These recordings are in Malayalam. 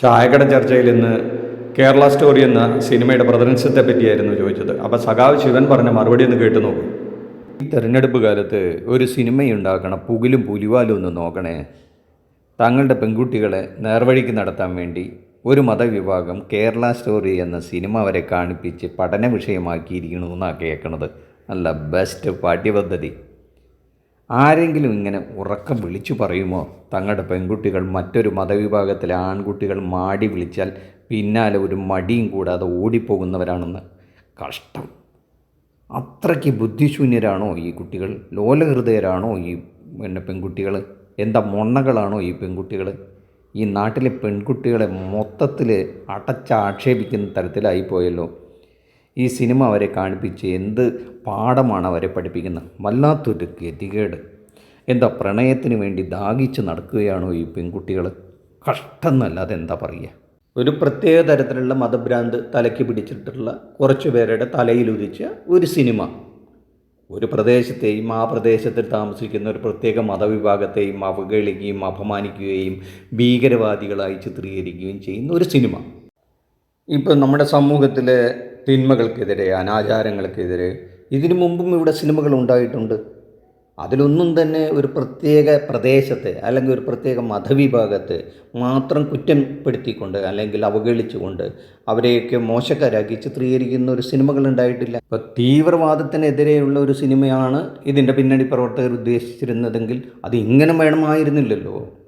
ചായക്കട ചർച്ചയിൽ ഇന്ന് കേരള സ്റ്റോറി എന്ന സിനിമയുടെ പ്രദർശനത്തെ പറ്റിയായിരുന്നു ചോദിച്ചത്. അപ്പോൾ സഖാവ് ശിവൻ പറഞ്ഞ മറുപടി ഒന്ന് കേട്ടു നോക്കും. ഈ തെരഞ്ഞെടുപ്പ് കാലത്ത് ഒരു സിനിമയുണ്ടാക്കണം പുകിലും പുലിവാലും ഒന്ന് നോക്കണേ. തങ്ങളുടെ പെൺകുട്ടികളെ നേർവഴിക്ക് നടത്താൻ വേണ്ടി ഒരു മതവിഭാഗം കേരള സ്റ്റോറി എന്ന സിനിമ വരെ കാണിപ്പിച്ച് പഠന വിഷയമാക്കിയിരിക്കണമെന്നാണ് കേൾക്കണത്. നല്ല ബെസ്റ്റ് പാഠ്യപദ്ധതി. ആരെങ്കിലും ഇങ്ങനെ ഉറക്കം വിളിച്ചു പറയുമോ? തങ്ങളുടെ പെൺകുട്ടികൾ മറ്റൊരു മതവിഭാഗത്തിലെ ആൺകുട്ടികൾ മാടി വിളിച്ചാൽ പിന്നാലെ ഒരു മടിയും കൂടാതെ ഓടിപ്പോകുന്നവരാണെന്ന് കഷ്ടം. അത്രയ്ക്ക് ബുദ്ധിശൂന്യരാണോ ഈ കുട്ടികൾ? ലോലഹൃദയരാണോ ഈ പിന്നെ പെൺകുട്ടികൾ? എന്താ മൊണ്ണകളാണോ ഈ പെൺകുട്ടികൾ? ഈ നാട്ടിലെ പെൺകുട്ടികളെ മൊത്തത്തിൽ അടച്ചാക്ഷേപിക്കുന്ന തരത്തിലായി പോയല്ലോ ഈ സിനിമ അവരെ കാണിപ്പിച്ച് എന്ത് പാഠമാണ് അവരെ പഠിപ്പിക്കുന്നത്? വല്ലാത്തൊരു ഗതികേട്. എന്താ പ്രണയത്തിന് വേണ്ടി ദാഹിച്ച് നടക്കുകയാണോ ഈ പെൺകുട്ടികൾ കഷ്ടം എന്നല്ലാതെ എന്താ പറയുക? ഒരു പ്രത്യേക തരത്തിലുള്ള മതഭ്രാന്ത് തലയ്ക്ക് പിടിച്ചിട്ടുള്ള കുറച്ച് പേരുടെ തലയിലുദിച്ച ഒരു സിനിമ. ഒരു പ്രദേശത്തെയും ആ പ്രദേശത്തിൽ താമസിക്കുന്ന ഒരു പ്രത്യേക മതവിഭാഗത്തെയും അവഗണിക്കുകയും അപമാനിക്കുകയും ഭീകരവാദികളായി ചിത്രീകരിക്കുകയും ചെയ്യുന്ന ഒരു സിനിമ. ഇപ്പം നമ്മുടെ സമൂഹത്തിലെ തിന്മകൾക്കെതിരെ അനാചാരങ്ങൾക്കെതിരെ. ഇതിനു മുമ്പും ഇവിടെ സിനിമകൾ ഉണ്ടായിട്ടുണ്ട്. അതിലൊന്നും തന്നെ ഒരു പ്രത്യേക പ്രദേശത്തെ അല്ലെങ്കിൽ ഒരു പ്രത്യേക മതവിഭാഗത്തെ മാത്രം കുറ്റപ്പെടുത്തിക്കൊണ്ട് അല്ലെങ്കിൽ അവഗണിച്ചുകൊണ്ട് അവരെയൊക്കെ മോശക്കാരാക്കി ചിത്രീകരിക്കുന്ന ഒരു സിനിമകൾ ഉണ്ടായിട്ടില്ല. ഇപ്പോൾ തീവ്രവാദത്തിനെതിരെയുള്ള ഒരു സിനിമയാണ് ഇതിന്റെ പിന്നണി പ്രവർത്തകർ ഉദ്ദേശിച്ചിരുന്നതെങ്കിൽ അത് ഇങ്ങനെ വേണമായിരുന്നില്ലല്ലോ.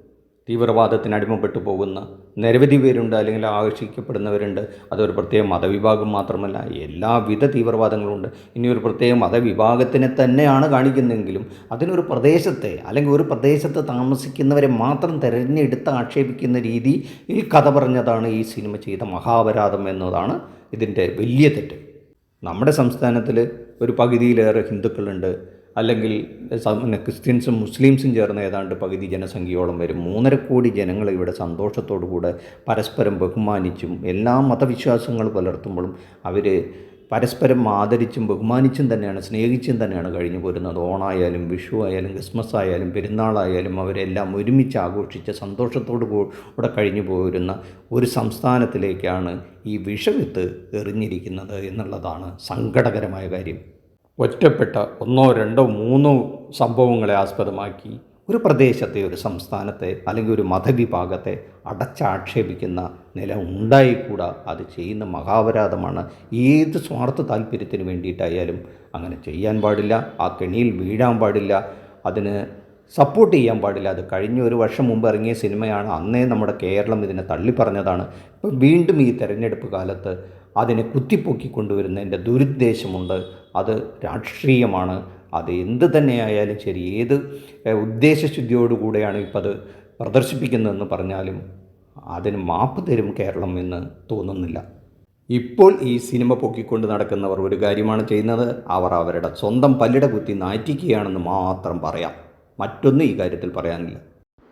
തീവ്രവാദത്തിന് അടിമപ്പെട്ടു പോകുന്ന നിരവധി പേരുണ്ട് അല്ലെങ്കിൽ ആകർഷിക്കപ്പെടുന്നവരുണ്ട്. അതൊരു പ്രത്യേക മതവിഭാഗം മാത്രമല്ല എല്ലാവിധ തീവ്രവാദങ്ങളുണ്ട് ഇനി ഒരു പ്രത്യേക മതവിഭാഗത്തിനെ തന്നെയാണ് കാണിക്കുന്നതെങ്കിലും അതിനൊരു പ്രദേശത്തെ അല്ലെങ്കിൽ ഒരു പ്രദേശത്ത് താമസിക്കുന്നവരെ മാത്രം തിരഞ്ഞെടുത്ത് ആക്ഷേപിക്കുന്ന രീതി ഈ കഥ പറഞ്ഞതാണ് ഈ സിനിമ ചെയ്ത മഹാപരാധം എന്നതാണ് ഇതിന്റെ വലിയ തെറ്റ്. നമ്മുടെ സംസ്ഥാനത്തിൽ ഒരു പകുതിയിലേറെ ഹിന്ദുക്കളുണ്ട്. അല്ലെങ്കിൽ ക്രിസ്ത്യൻസും മുസ്ലിംസും ചേർന്ന് ഏതാണ്ട് പകുതി ജനസംഖ്യയോളം വരും. മൂന്നര കോടി ജനങ്ങൾ ഇവിടെ സന്തോഷത്തോടു കൂടെ പരസ്പരം ബഹുമാനിച്ചും എല്ലാ മതവിശ്വാസങ്ങൾ പുലർത്തുമ്പോഴും അവർ പരസ്പരം ആദരിച്ചും ബഹുമാനിച്ചും തന്നെയാണ് സ്നേഹിച്ചും തന്നെയാണ് കഴിഞ്ഞു പോരുന്നത്. ഓണായാലും വിഷു ആയാലും ക്രിസ്മസ് ആയാലും പെരുന്നാളായാലും അവരെല്ലാം ഒരുമിച്ച് ആഘോഷിച്ച് സന്തോഷത്തോടു കൂടെ കഴിഞ്ഞു പോരുന്ന ഒരു സംസ്ഥാനത്തിലേക്കാണ് ഈ വിഷവിത്ത് എറിഞ്ഞിരിക്കുന്നത് എന്നുള്ളതാണ് സങ്കടകരമായ കാര്യം. ഒറ്റപ്പെട്ട ഒന്നോ രണ്ടോ മൂന്നോ സംഭവങ്ങളെ ആസ്പദമാക്കി ഒരു പ്രദേശത്തെ ഒരു സംസ്ഥാനത്തെ അല്ലെങ്കിൽ ഒരു മതവിഭാഗത്തെ അടച്ചാക്ഷേപിക്കുന്ന നില ഉണ്ടായിക്കൂടാ. അത് ചെയ്യുന്ന മഹാപരാധമാണ്. ഏത് സ്വാർത്ഥ താല്പര്യത്തിന് വേണ്ടിയിട്ടായാലും അങ്ങനെ ചെയ്യാൻ പാടില്ല. ആ കെണിയിൽ വീഴാൻ പാടില്ല. അതിന് സപ്പോർട്ട് ചെയ്യാൻ പാടില്ല. അത് കഴിഞ്ഞ ഒരു വർഷം മുമ്പ് ഇറങ്ങിയ സിനിമയാണ്. അന്നേ നമ്മുടെ കേരളം ഇതിനെ തള്ളിപ്പറഞ്ഞതാണ്. ഇപ്പം വീണ്ടും ഈ തെരഞ്ഞെടുപ്പ് കാലത്ത് അതിനെ കുത്തിപ്പൊക്കി കൊണ്ടുവരുന്നതിന്റെ ദുരുദ്ദേശമുണ്ട്. അത് രാഷ്ട്രീയമാണ്. അത് എന്ത് തന്നെയായാലും ശരി ഏത് ഉദ്ദേശശുദ്ധിയോടുകൂടെയാണ് ഇപ്പോൾ അത് പ്രദർശിപ്പിക്കുന്നതെന്ന് പറഞ്ഞാലും അതിന് മാപ്പ് തരും കേരളം എന്ന് തോന്നുന്നില്ല. ഇപ്പോൾ ഈ സിനിമ പൊക്കിക്കൊണ്ട് നടക്കുന്നവർ ഒരു കാര്യമാണ് ചെയ്യുന്നത്. അവർ അവരുടെ സ്വന്തം പല്ലിട കുത്തി നാറ്റിക്കുകയാണെന്ന് മാത്രം പറയാം. മറ്റൊന്നും ഈ കാര്യത്തിൽ പറയാനില്ല.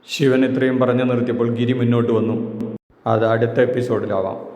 ശിവൻ ഇത്രയും പറഞ്ഞു നിർത്തിയപ്പോൾ ഗിരി മുന്നോട്ട് വന്നു. അത് അടുത്ത എപ്പിസോഡിലാവാം.